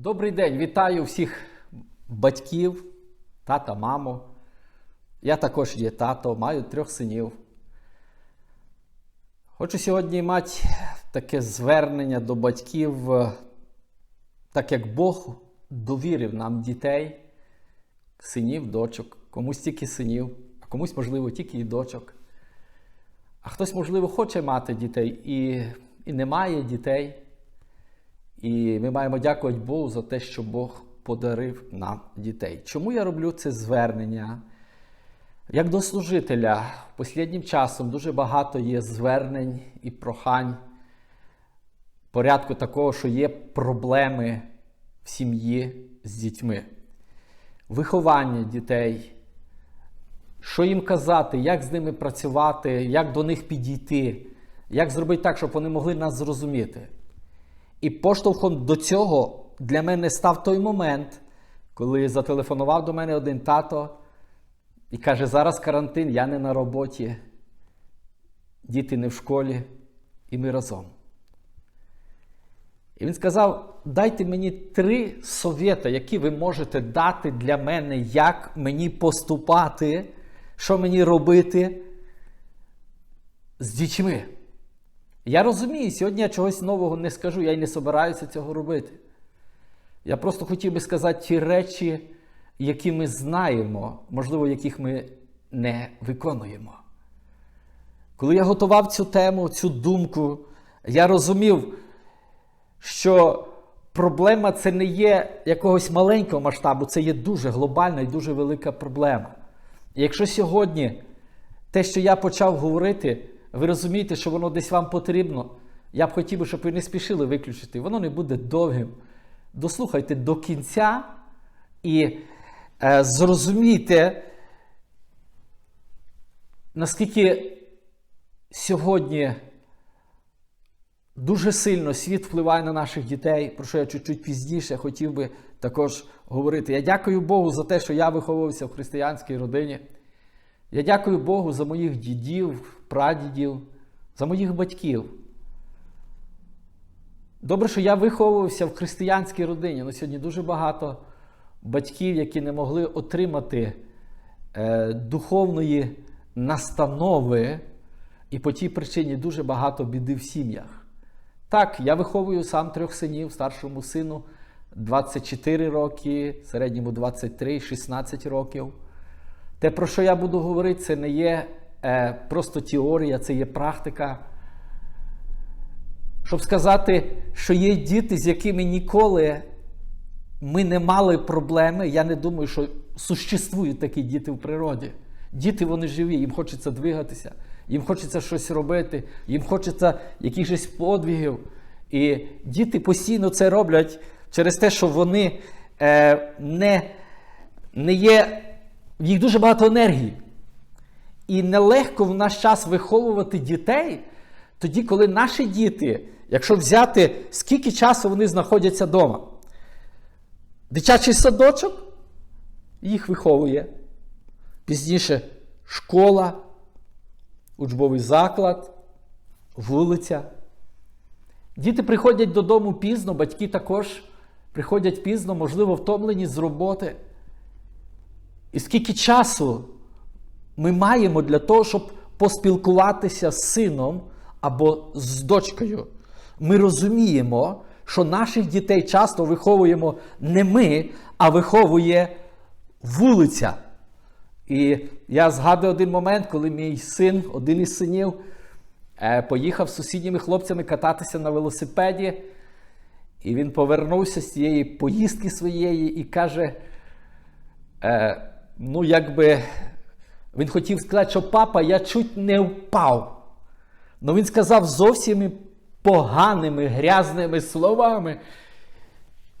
Добрий день, вітаю всіх батьків, тата, маму. Я також є тато, маю трьох синів. Хочу сьогодні мати таке звернення до батьків, е, так як Бог довірив нам дітей, синів, дочок, комусь тільки синів, а комусь, можливо, тільки і дочок. А хтось, можливо, хоче мати дітей і, і не має дітей. І ми маємо дякувати Богу за те, що Бог подарив нам дітей. Чому я роблю це звернення? Як до служителя, останнім часом дуже багато є звернень і прохань порядку такого, що є проблеми в сім'ї з дітьми, виховання дітей, що їм казати, як з ними працювати, як до них підійти, як зробити так, щоб вони могли нас зрозуміти. І поштовхом до цього для мене став той момент, коли зателефонував до мене один тато і каже: зараз карантин, я не на роботі, діти не в школі, і ми разом. І він сказав: дайте мені три совєта, які ви можете дати для мене, як мені поступати, що мені робити з дітьми. Я розумію, сьогодні я чогось нового не скажу, я й не собираюся цього робити. Я просто хотів би сказати ті речі, які ми знаємо, можливо, яких ми не виконуємо. Коли я готував цю тему, цю думку, я розумів, що проблема це не є якогось маленького масштабу, це є дуже глобальна і дуже велика проблема. І якщо сьогодні те, що я почав говорити, ви розумієте, що воно десь вам потрібно, я б хотів щоб ви не спішили виключити. Воно не буде довгим. Дослухайте до кінця і е, зрозумійте, наскільки сьогодні дуже сильно світ впливає на наших дітей, про що я чуть-чуть пізніше хотів би також говорити. Я дякую Богу за те, що я виховувався в християнській родині. Я дякую Богу за моїх дідів, прадідів, за моїх батьків. Добре, що я виховувався в християнській родині. але сьогодні дуже багато батьків, які не могли отримати е, духовної настанови, і по тій причині дуже багато біди в сім'ях. Так, я виховую сам трьох синів, старшому сину 24 роки, середньому 23, 16 років. Те, про що я буду говорити, це не є просто теорія, це є практика. Щоб сказати, що є діти, з якими ніколи ми не мали проблеми, я не думаю, що существують такі діти в природі. Діти вони живі, їм хочеться двигатися, їм хочеться щось робити, їм хочеться якихось подвігів. І діти постійно це роблять через те, що вони е, не, не є в їх дуже багато енергії. І нелегко в наш час виховувати дітей, тоді, коли наші діти, якщо взяти, скільки часу вони знаходяться вдома. Дитячий садочок їх виховує. Пізніше школа, учбовий заклад, вулиця. Діти приходять додому пізно, батьки також приходять пізно, можливо, втомлені з роботи. І скільки часу ми маємо для того, щоб поспілкуватися з сином або з дочкою. Ми розуміємо, що наших дітей часто виховуємо не ми, а виховує вулиця. І я згадую один момент, коли мій син, один із синів, е, поїхав з сусідніми хлопцями кататися на велосипеді. І він повернувся з цієї поїздки своєї і каже: е, ну, якби він хотів сказати, що папа, я чуть не впав. Ну він сказав зовсім поганими, грязними словами.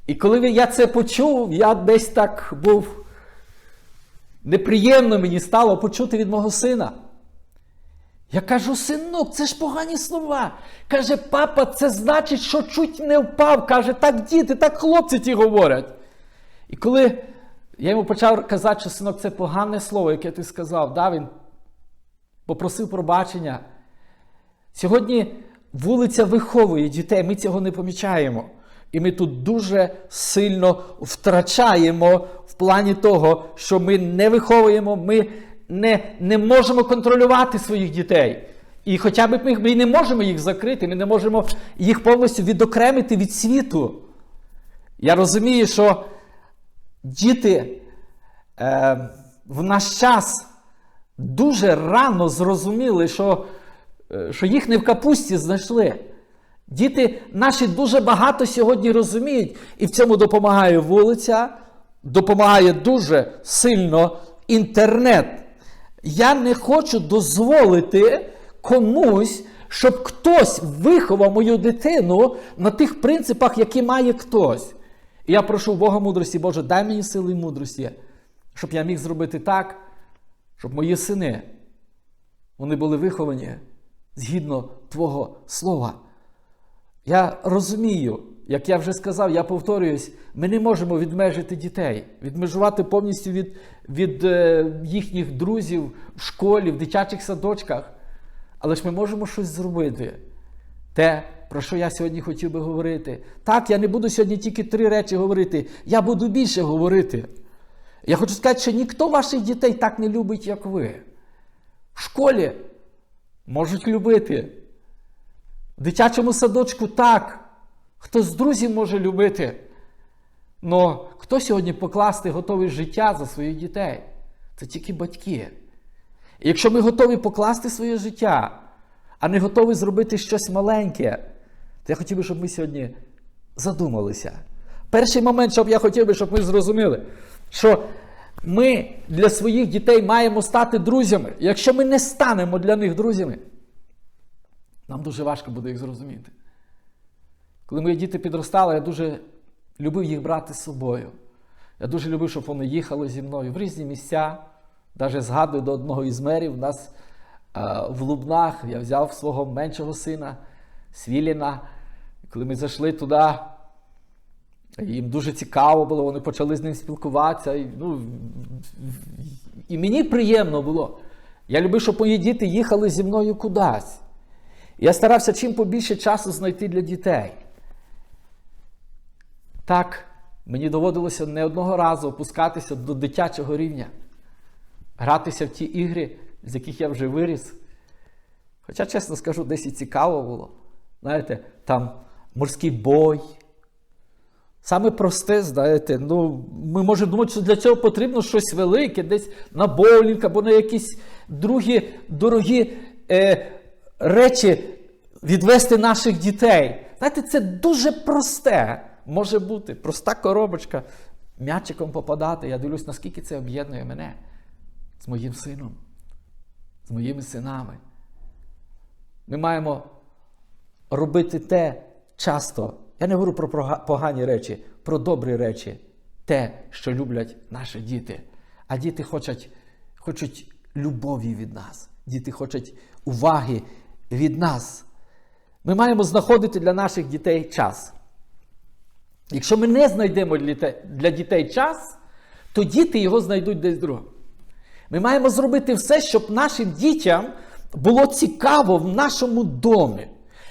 І коли я це почув, я десь так був неприємно мені стало почути від мого сина. Я кажу, синок, це ж погані слова. Каже, папа, це значить, що чуть не впав. Каже, так діти, так хлопці ті говорять. І коли я йому почав казати, що синок, це погане слово, яке ти сказав, да, він попросив пробачення. Сьогодні вулиця виховує дітей, ми цього не помічаємо. І ми тут дуже сильно втрачаємо в плані того, що ми не виховуємо, ми не, не можемо контролювати своїх дітей. І хоча б ми, ми не можемо їх закрити, ми не можемо їх повністю відокремити від світу. Я розумію, що діти е, в наш час дуже рано зрозуміли, що, е, що їх не в капусті знайшли. Діти наші дуже багато сьогодні розуміють, і в цьому допомагає вулиця, допомагає дуже сильно інтернет. Я не хочу дозволити комусь, щоб хтось виховав мою дитину на тих принципах, які має хтось. І я прошу Бога мудрості, Боже, дай мені сили і мудрості, щоб я міг зробити так, щоб мої сини вони були виховані згідно Твого слова. Я розумію, як я вже сказав, я повторююсь, ми не можемо відмежити дітей, відмежувати повністю від, від е, їхніх друзів в школі, в дитячих садочках. Але ж ми можемо щось зробити. Те, про що я сьогодні хотів би говорити. Так, я не буду сьогодні тільки три речі говорити, я буду більше говорити. Я хочу сказати, що ніхто ваших дітей так не любить, як ви. В школі можуть любити. В дитячому садочку так. Хто з друзів може любити. Но хто сьогодні покласти готовий життя за своїх дітей? Це тільки батьки. І якщо ми готові покласти своє життя, а не готові зробити щось маленьке, я хотів би, щоб ми сьогодні задумалися. Перший момент, щоб я хотів би, щоб ми зрозуміли, що ми для своїх дітей маємо стати друзями. Якщо ми не станемо для них друзями, нам дуже важко буде їх зрозуміти. Коли мої діти підростали, я дуже любив їх брати з собою. Я дуже любив, щоб вони їхали зі мною в різні місця. Навіть згадую до одного із мерів, у нас а, в Лубнах я взяв свого меншого сина Свіліна. Коли ми зайшли туди, їм дуже цікаво було, вони почали з ним спілкуватися. І, ну, і мені приємно було. Я любив, щоб мої діти їхали зі мною кудись. Я старався чим побільше часу знайти для дітей. Так, мені доводилося не одного разу опускатися до дитячого рівня, гратися в ті ігри, з яких я вже виріс. Хоча, чесно скажу, десь і цікаво було. Знаєте, там морський бой. Саме просте, знаєте, ну, ми можемо думати, що для цього потрібно щось велике, десь на боулінг або на якісь другі дорогі е, речі відвести наших дітей. Знаєте, це дуже просте може бути. Проста коробочка, м'ячиком попадати. Я дивлюсь, наскільки це об'єднує мене з моїм сином, з моїми синами. Ми маємо робити те часто. Я не говорю про погані речі, про добрі речі, те, що люблять наші діти. А діти хочуть, хочуть любові від нас. Діти хочуть уваги від нас. Ми маємо знаходити для наших дітей час. Якщо ми не знайдемо для дітей час, то діти його знайдуть десь друге. Ми маємо зробити все, щоб нашим дітям було цікаво в нашому домі.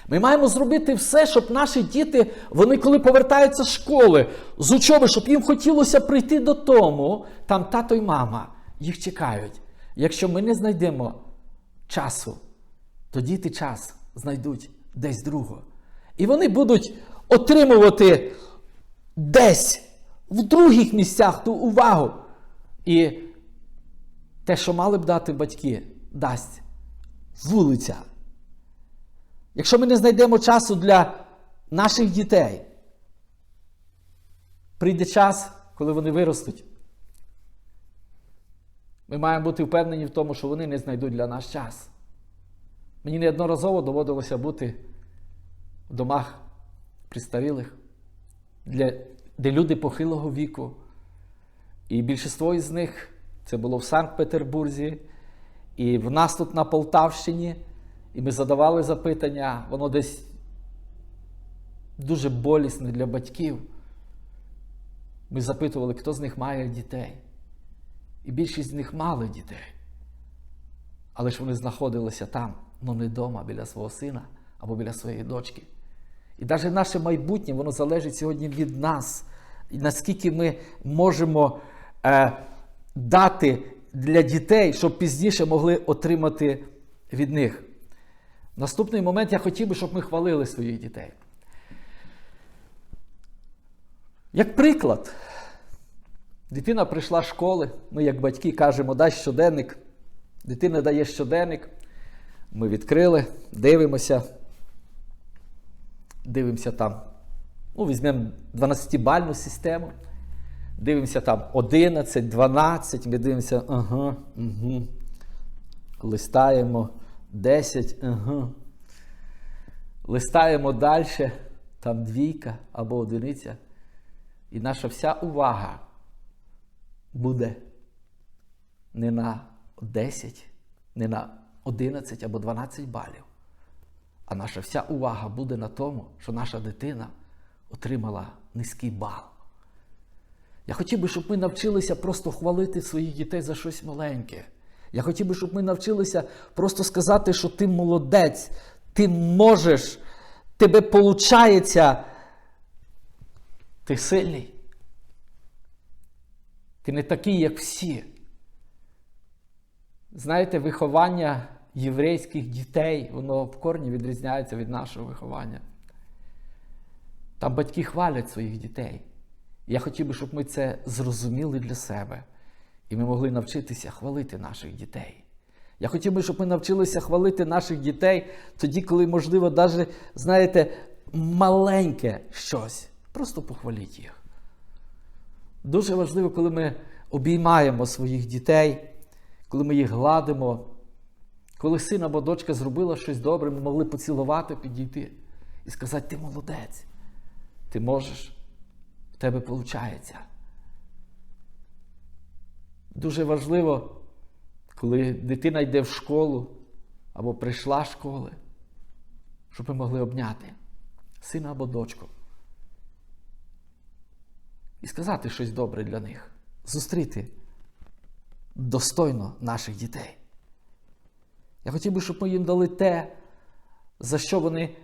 Ми маємо зробити все, щоб наші діти, вони коли повертаються з школи, з учоби, щоб їм хотілося прийти додому, там тато й мама їх чекають. Якщо ми не знайдемо часу, то діти час знайдуть десь друго. І вони будуть отримувати десь в других місцях ту увагу. І те, що мали б дати батьки, дасть вулиця. Якщо ми не знайдемо часу для наших дітей, прийде час, коли вони виростуть. Ми маємо бути впевнені в тому, що вони не знайдуть для нас час. Мені неодноразово доводилося бути в домах пристарілих, де люди похилого віку. І більшість із них це було в Санкт-Петербурзі, і в нас тут на Полтавщині. І ми задавали запитання, воно десь дуже болісне для батьків. Ми запитували, хто з них має дітей. І більшість з них мали дітей. Але ж вони знаходилися там, ну не вдома, біля свого сина або біля своєї дочки. І навіть наше майбутнє, воно залежить сьогодні від нас. І наскільки ми можемо е, дати для дітей, щоб пізніше могли отримати від них. Наступний момент я хотів би, щоб ми хвалили своїх дітей. Як приклад, дитина прийшла з школи, ми, як батьки, кажемо, дай щоденник. Дитина дає щоденник. Ми відкрили, дивимося. Дивимося там. Ну, візьмемо 12-бальну систему. Дивимося там 11, 12. Ми дивимося, ага, угу. Листаємо 10, ага. Листаємо далі, там двійка або одиниця. І наша вся увага буде не на 10, не на 11 або 12 балів. А наша вся увага буде на тому, що наша дитина отримала низький бал. Я хотів би, щоб ми навчилися просто хвалити своїх дітей за щось маленьке. Я хотів би, щоб ми навчилися просто сказати, що ти молодець, ти можеш, тебе виходить, ти сильний. Ти не такий, як всі. Знаєте, виховання єврейських дітей, воно в корні відрізняється від нашого виховання. Там батьки хвалять своїх дітей. Я хотів би, щоб ми це зрозуміли для себе. І ми могли навчитися хвалити наших дітей. Я хотів би, щоб ми навчилися хвалити наших дітей тоді, коли, можливо, навіть, знаєте, маленьке щось. Просто похваліть їх. Дуже важливо, коли ми обіймаємо своїх дітей, коли ми їх гладимо, коли син або дочка зробила щось добре, ми могли поцілувати, підійти і сказати: ти молодець, ти можеш, в тебе виходить. Дуже важливо, коли дитина йде в школу або прийшла з школи, щоб ми могли обняти сина або дочку і сказати щось добре для них, зустріти достойно наших дітей. Я хотів би, щоб ми їм дали те, за що вони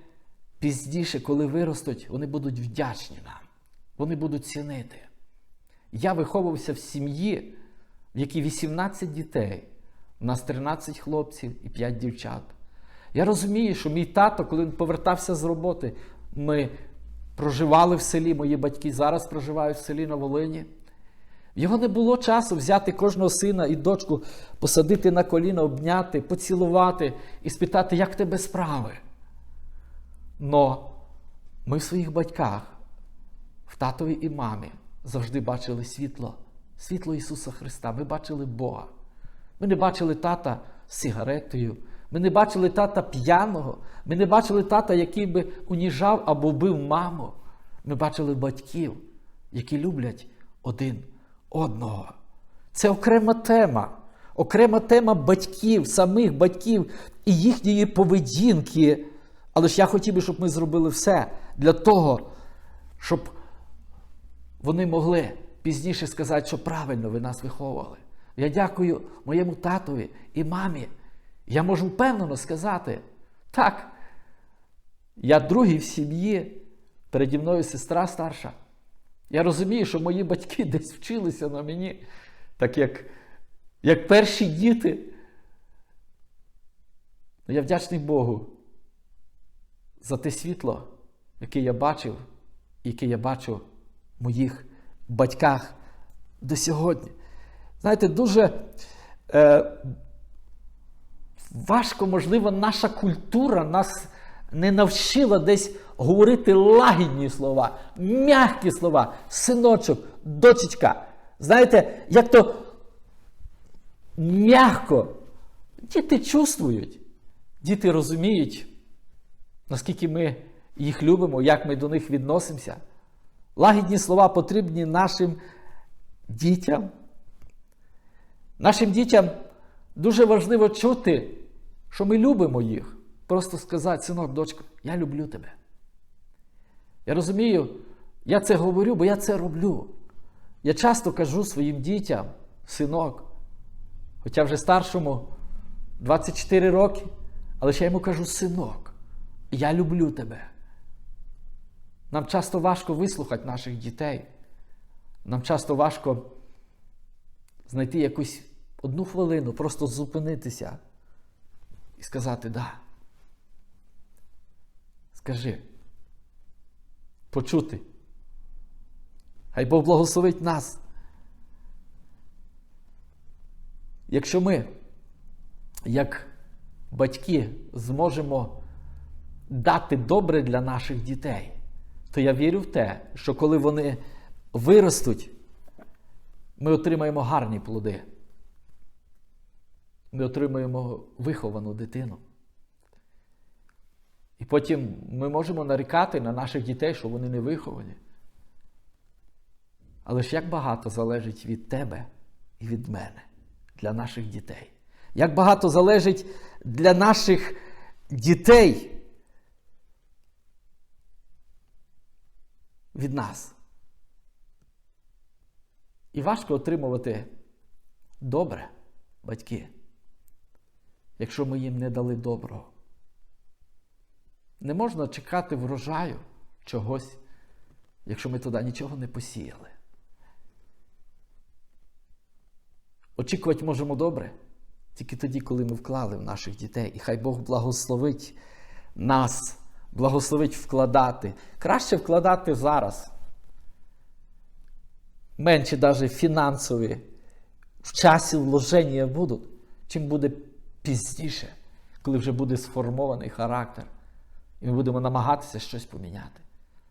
пізніше, коли виростуть, вони будуть вдячні нам, вони будуть цінити. Я виховувався в сім'ї, в якій 18 дітей, у нас 13 хлопців і 5 дівчат. Я розумію, що мій тато, коли він повертався з роботи, ми проживали в селі, мої батьки зараз проживають в селі на Волині. Його не було часу взяти кожного сина і дочку, посадити на коліна, обняти, поцілувати і спитати, як в тебе справи. Но ми в своїх батьках, в татові і мамі, завжди бачили світло, світло Ісуса Христа. Ми бачили Бога. Ми не бачили тата з сигаретою. Ми не бачили тата п'яного, ми не бачили тата, який би уніжав або бив маму. Ми бачили батьків, які люблять один одного. Це окрема тема. Окрема тема батьків, самих батьків і їхньої поведінки. Але ж я хотів би, щоб ми зробили все для того, щоб вони могли пізніше сказати, що правильно ви нас виховували. Я дякую моєму татові і мамі. Я можу впевнено сказати, так, я другий в сім'ї, переді мною сестра старша. Я розумію, що мої батьки десь вчилися на мені, так як як перші діти. Я вдячний Богу за те світло, яке я бачив, яке я бачу моїх батьках до сьогодні. Знаєте, дуже. Е, важко, можливо, наша культура нас не навчила десь говорити лагідні слова, м'які слова, синочок, дочечка. Знаєте, як то м'яко. Діти чувствують, діти розуміють, наскільки ми їх любимо, як ми до них відносимося. Лагідні слова потрібні нашим дітям. Нашим дітям дуже важливо чути що ми любимо їх. Просто сказати, синок, дочка, я люблю тебе. Я розумію, я це говорю, бо я це роблю. Я часто кажу своїм дітям, синок, хоча вже старшому 24 роки, але ще йому кажу, синок, я люблю тебе. Нам часто важко вислухати наших дітей. Нам часто важко знайти якусь одну хвилину, просто зупинитися і сказати да. Скажи. Почути. Хай Бог благословить нас. Якщо ми, як батьки, зможемо дати добре для наших дітей, то я вірю в те, що коли вони виростуть, ми отримаємо гарні плоди. Ми отримаємо виховану дитину. І потім ми можемо нарікати на наших дітей, що вони не виховані. Але ж як багато залежить від тебе і від мене для наших дітей. Як багато залежить для наших дітей від нас. І важко отримувати добре, батьки, якщо ми їм не дали доброго. Не можна чекати врожаю чогось, якщо ми туди нічого не посіяли. Очікувати можемо добре тільки тоді, коли ми вклали в наших дітей. І хай Бог благословить нас, благословить вкладати. Краще вкладати зараз. Менше навіть фінансові в часі вложення будуть, чим буде пізніше, коли вже буде сформований характер. І ми будемо намагатися щось поміняти.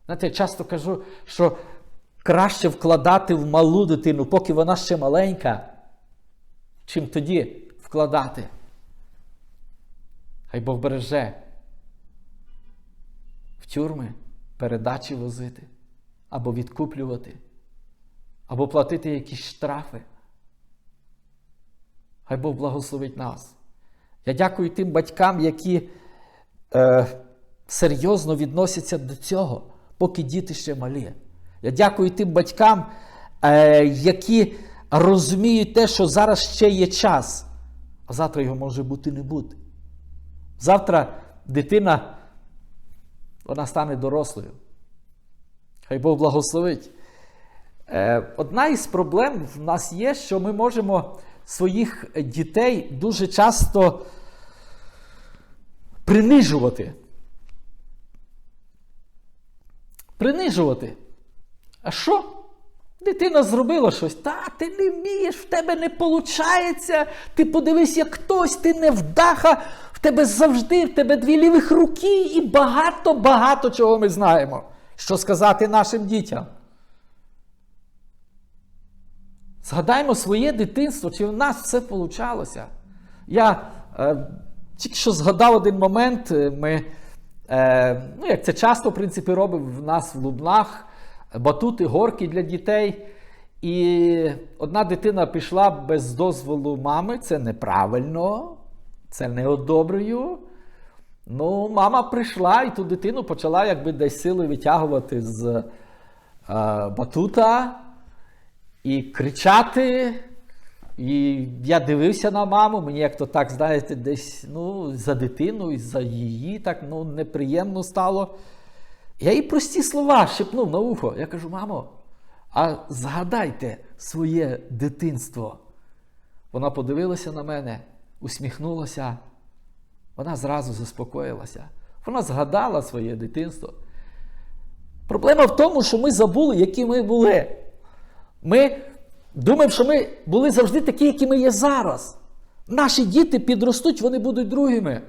Знаєте, я часто кажу, що краще вкладати в малу дитину, поки вона ще маленька, чим тоді вкладати. Хай Бог береже в тюрми передачі возити, або відкуплювати, або платити якісь штрафи. Хай Бог благословить нас. Я дякую тим батькам, які е, серйозно відносяться до цього, поки діти ще малі. Я дякую тим батькам, е, які розуміють те, що зараз ще є час, а завтра його може бути не бути. Завтра дитина вона стане дорослою. Хай Бог благословить. Е, Одна із проблем в нас є, що ми можемо своїх дітей дуже часто принижувати. Принижувати. А що? Дитина зробила щось. Та, ти не вмієш, в тебе не виходить. Ти подивись, як хтось, ти не вдаха, тебе завжди, в тебе дві лівих руки і багато-багато чого ми знаємо. Що сказати нашим дітям? Згадаймо своє дитинство, чи в нас все вийшло. Я е, тільки що згадав один момент, ми, е, ну, як це часто, в принципі, робимо в нас в Лубнах, батути, горки для дітей. І одна дитина пішла без дозволу мами, це неправильно, це не одобрюю. Ну, мама прийшла і ту дитину почала якби десь силою витягувати з е, батута і кричати. І я дивився на маму, мені як то так, знаєте, десь ну, за дитину і за її так ну, неприємно стало. Я їй прості слова шепнув на ухо. Я кажу, мамо, а згадайте своє дитинство. Вона подивилася на мене, усміхнулася. Вона зразу заспокоїлася. Вона згадала своє дитинство. Проблема в тому, що ми забули, які ми були. Ми думаємо, що ми були завжди такі, які ми є зараз. Наші діти підростуть, вони будуть другими.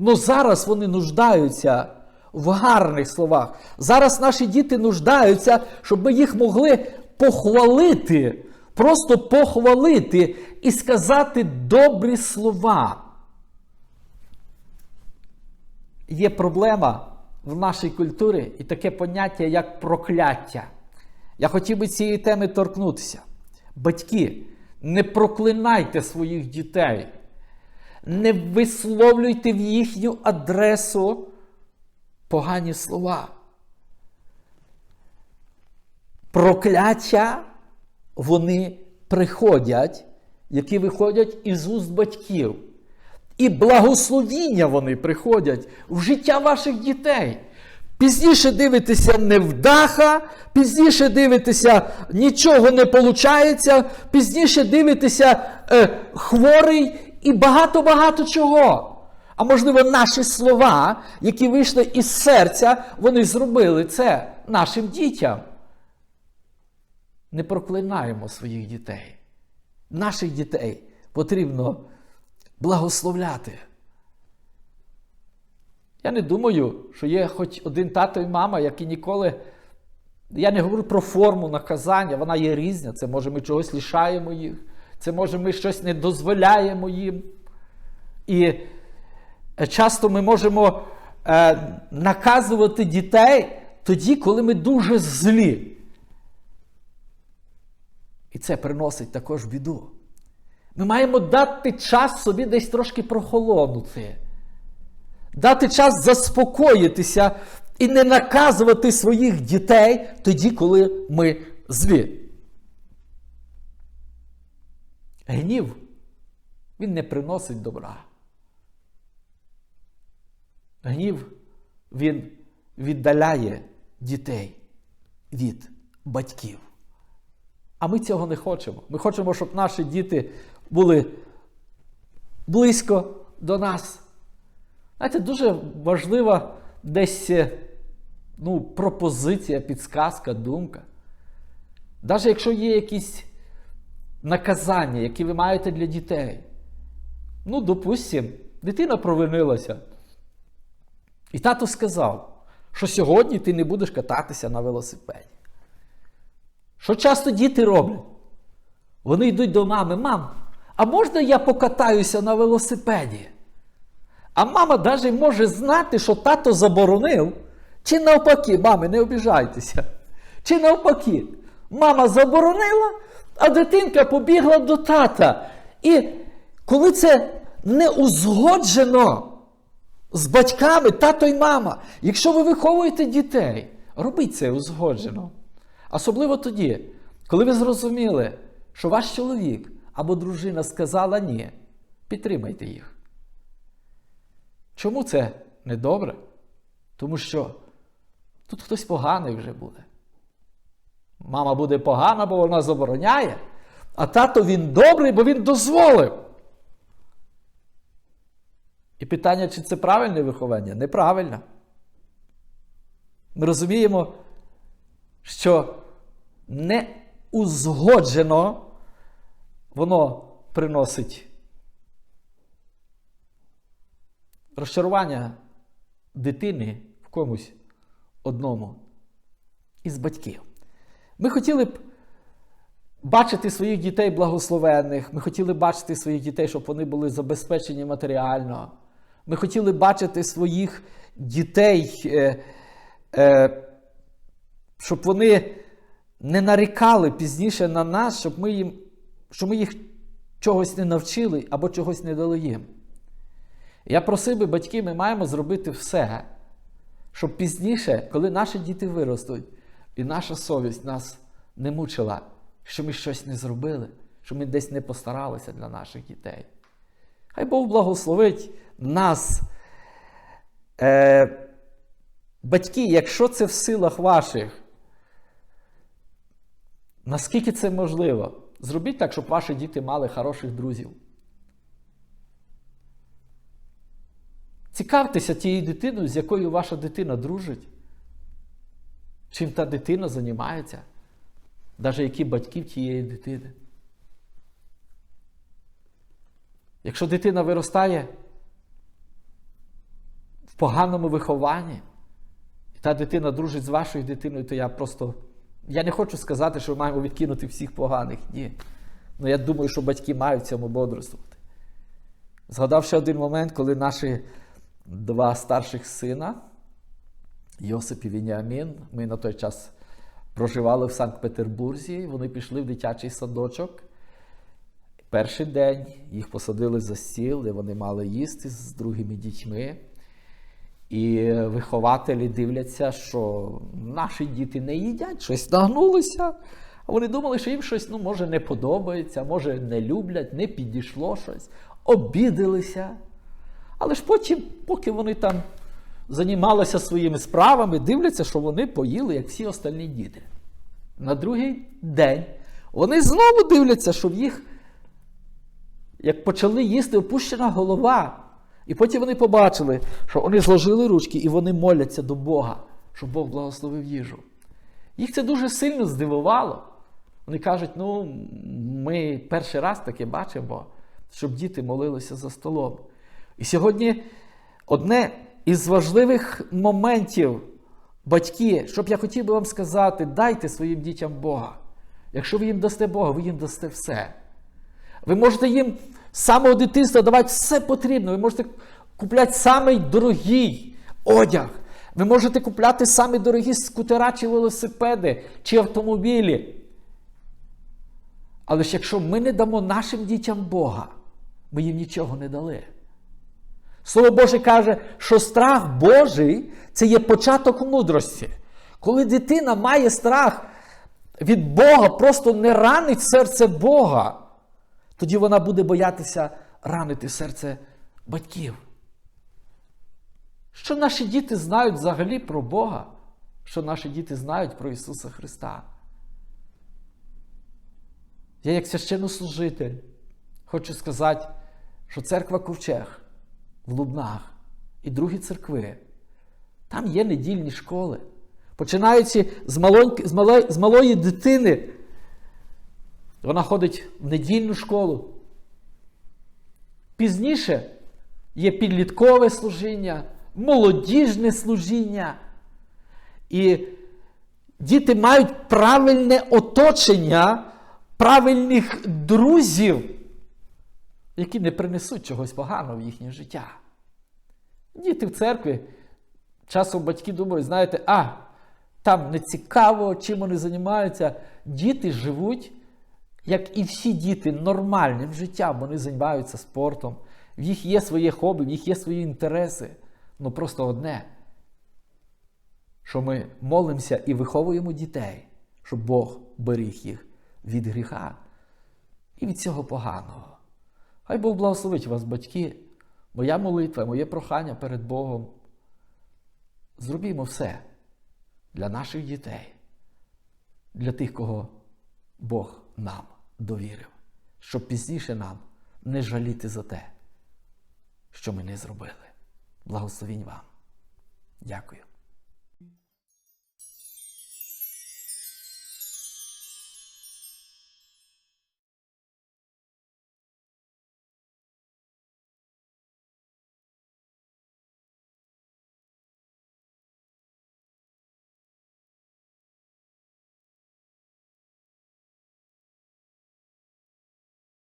Але зараз вони нуждаються в гарних словах. Зараз наші діти нуждаються, щоб ми їх могли похвалити, просто похвалити і сказати добрі слова. Є проблема в нашій культурі і таке поняття, як прокляття. Я хотів би цієї теми торкнутися. Батьки, не проклинайте своїх дітей, не висловлюйте в їхню адресу погані слова. Прокляття вони приходять, які виходять із уст батьків. І благословіння вони приходять в життя ваших дітей. Пізніше дивитеся невдаха, пізніше дивитеся нічого не виходить, пізніше дивитеся е, хворий і багато-багато чого. А можливо, наші слова, які вийшли із серця, вони зробили це нашим дітям. Не проклинаємо своїх дітей. Наших дітей потрібно благословляти. Я не думаю, що є хоч один тато і мама, які ніколи. Я не говорю про форму наказання, вона є різна. Це може ми чогось лишаємо їх, це може ми щось не дозволяємо їм. І часто ми можемо е, наказувати дітей тоді, коли ми дуже злі. І це приносить також біду. Ми маємо дати час собі десь трошки прохолонути, дати час заспокоїтися і не наказувати своїх дітей тоді, коли ми злі. Гнів, він не приносить добра. Гнів, він віддаляє дітей від батьків. А ми цього не хочемо. Ми хочемо, щоб наші діти були близько до нас. Знаєте, дуже важлива десь ну, пропозиція, підсказка, думка. Навіть якщо є якісь наказання, які ви маєте для дітей. Ну, допустимо, дитина провинилася. І тато сказав, що сьогодні ти не будеш кататися на велосипеді. Що часто діти роблять? Вони йдуть до мами, мам, а можна я покатаюся на велосипеді? А мама навіть може знати, що тато заборонив, чи навпаки, мами, не обіжайтеся. Чи навпаки, мама заборонила, а дитинка побігла до тата. І коли це не узгоджено з батьками, тато і мама, якщо ви виховуєте дітей, робіть це узгоджено. Особливо тоді, коли ви зрозуміли, що ваш чоловік або дружина сказала ні, підтримайте їх. Чому це не добре? Тому що тут хтось поганий вже буде. Мама буде погана, бо вона забороняє, а тато він добрий, бо він дозволив. І питання, чи це правильне виховання? Неправильно. Ми розуміємо, що не узгоджено воно приносить розчарування дитини в комусь одному із батьків. Ми хотіли б бачити своїх дітей благословенних, ми хотіли бачити своїх дітей, щоб вони були забезпечені матеріально. Ми хотіли бачити своїх дітей, е, е, щоб вони не нарікали пізніше на нас, щоб ми їм, щоб ми їх чогось не навчили або чогось не дали їм. Я просив би, батьки, ми маємо зробити все, щоб пізніше, коли наші діти виростуть, і наша совість нас не мучила, що ми щось не зробили, що ми десь не постаралися для наших дітей. Хай Бог благословить нас. Е, Батьки, якщо це в силах ваших, наскільки це можливо, зробіть так, щоб ваші діти мали хороших друзів. Цікавтеся тією дитиною, з якою ваша дитина дружить. Чим та дитина займається, навіть які батьки в тієї дитини. Якщо дитина виростає в поганому вихованні, і та дитина дружить з вашою дитиною, то я просто. Я не хочу сказати, що ми маємо відкинути всіх поганих. Ні. Ну я думаю, що батьки мають цьому бодрствувати. Згадав ще один момент, коли наші два старших сина, Йосип і Вініамін, ми на той час проживали в Санкт-Петербурзі, вони пішли в дитячий садочок. Перший день їх посадили за стіл, де вони мали їсти з другими дітьми. І вихователі дивляться, що наші діти не їдять, щось нагнулися. А вони думали, що їм щось ну, може не подобається, може не люблять, не підійшло щось, обідалися. Але ж потім, поки вони там займалися своїми справами, дивляться, що вони поїли, як всі остальні діти. На другий день вони знову дивляться, що в їх, як почали їсти, опущена голова. І потім вони побачили, що вони зложили ручки і вони моляться до Бога, щоб Бог благословив їжу. Їх це дуже сильно здивувало. Вони кажуть, ну, ми перший раз таке бачимо, щоб діти молилися за столом. І сьогодні одне із важливих моментів, батьки, щоб я хотів би вам сказати, дайте своїм дітям Бога. Якщо ви їм дасте Бога, ви їм дасте все. Ви можете їм з самого дитинства давати все потрібне. Ви можете купляти самий дорогий одяг. Ви можете купляти самі дорогі скутера чи велосипеди, чи автомобілі. Але ж якщо ми не дамо нашим дітям Бога, ми їм нічого не дали. Слово Боже каже, що страх Божий це є початок мудрості. Коли дитина має страх від Бога, просто не ранить серце Бога, тоді вона буде боятися ранити серце батьків. Що наші діти знають взагалі про Бога, що наші діти знають про Ісуса Христа. Я, як священнослужитель, хочу сказати, що церква Ковчег в Лубнах і другі церкви, там є недільні школи. Починаючи з, малої, з малої дитини, вона ходить в недільну школу. Пізніше є підліткове служіння, молодіжне служіння. І діти мають правильне оточення правильних друзів, які не принесуть чогось поганого в їхнє життя. Діти в церкві, часом батьки думають, знаєте, а, там не цікаво, чим вони займаються. Діти живуть, як і всі діти, нормальним життям. Вони займаються спортом. В їх є своє хобі, в їх є свої інтереси. Ну просто одне, що ми молимося і виховуємо дітей, щоб Бог беріг їх від гріха і від цього поганого. Хай Бог благословить вас, батьки, моя молитва, моє прохання перед Богом. Зробімо все для наших дітей, для тих, кого Бог нам довірив, щоб пізніше нам не жаліти за те, що ми не зробили. Благословінь вам. Дякую.